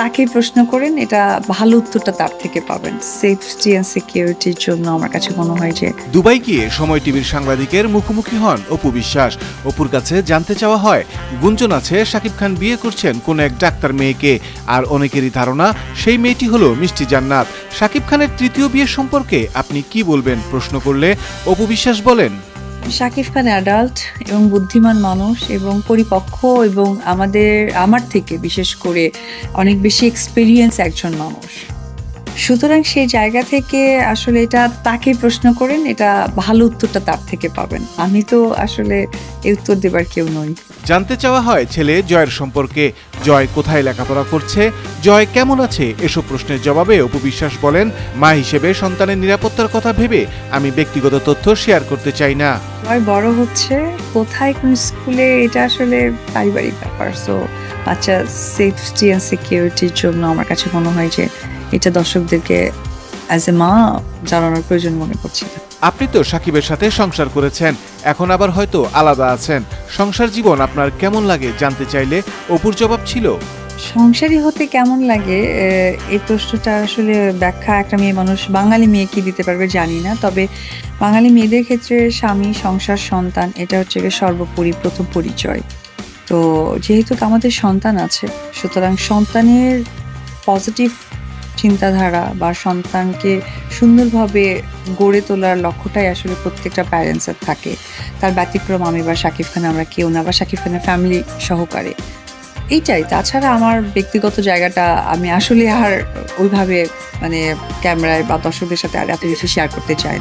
তাকেই প্রশ্ন করেন, এটা ভালো উত্তরটা তার থেকে পাবেন। সেফটি অ্যান্ড সিকিউরিটির জন্য আমার কাছে মনে হয় যে দুবাই গিয়ে সময় টিভির সাংবাদিকের মুখোমুখি হন অপু বিশ্বাস। অপুর কাছে জানতে চাওয়া হয়, গুঞ্জন আছে, শাকিব খান বিয়ে করছেন কোন এক ডাক্তার মেয়েকে। আর অনেকেরই ধারণা, সেই মেয়েটি হলো মিষ্টি জান্নাত। শাকিব খানের তৃতীয় বিয়ের সম্পর্কে আপনি কি বলবেন? প্রশ্ন করলে অপু বিশ্বাস বলেন শাকিব খান অ্যাডাল্ট এবং বুদ্ধিমান মানুষ এবং পরিপক্ক এবং আমাদের, আমার থেকে বিশেষ করে অনেক বেশি এক্সপিরিয়েন্স একজন মানুষ। সুতরাং সেই জায়গা থেকে আসলে এটা তাকে প্রশ্ন করেন, এটা ভালো উত্তরটা তার থেকে পাবেন। আমি তো আসলে এই উত্তর দেবার কেউ নই। জানতে চাওয়া হয় ছেলে জয়ের সম্পর্কে। জয় কোথায় লেখাপড়া করছে? জয় কেমন আছে? এসব প্রশ্নের জবাবে অপু বিশ্বাস বলেন মা হিসেবে সন্তানের নিরাপত্তার কথা ভেবে আমি ব্যক্তিগত তথ্য শেয়ার করতে চাই না। সবাই বড় হচ্ছে কোথায় কোন স্কুলে এটা আসলে পারিবারিক ব্যাপার। সো বাচ্চা সেফটি অ্যান্ড সিকিউরিটির জন্য আমার কাছে মনে হয় যে এটা দর্শকদেরকে অ্যাজ এ মা জানানোর প্রয়োজন মনে করছি। আপনি তো সাকিবের সাথে সংসার করেছেন এখন আবার হয়তো আলাদা আছেন। সংসার জীবন আপনার কেমন লাগে জানতে চাইলে অপুর জবাব ছিল? সংসারী হতে কেমন লাগে? এই প্রশ্নটা আসলে ব্যাখ্যা একটা মেয়ে মানুষ, বাঙালি মেয়ে কি দিতে পারবে জানি না। তবে বাঙালি মেয়েদের ক্ষেত্রে স্বামী, সংসার, সন্তান, এটা হচ্ছে সর্বোপরি প্রথম পরিচয়। তো যেহেতু আমাদের সন্তান আছে, সুতরাং সন্তানের পজিটিভ চিন্তাধারা বা সন্তানকে সুন্দরভাবে গড়ে তোলার লক্ষ্যটাই আসলে প্রত্যেকটা প্যারেন্টসের থাকে। তার ব্যতিক্রম আমি বা শাকিব খান, আমরা কেউ না বা শাকিব খানের ফ্যামিলি সহকারে। এইটাই। তাছাড়া আমার ব্যক্তিগত জায়গাটা আমি আসলে আর ওইভাবে মানে ক্যামেরায় বা দর্শকদের সাথে আর এত বেশি শেয়ার করতে চাই না।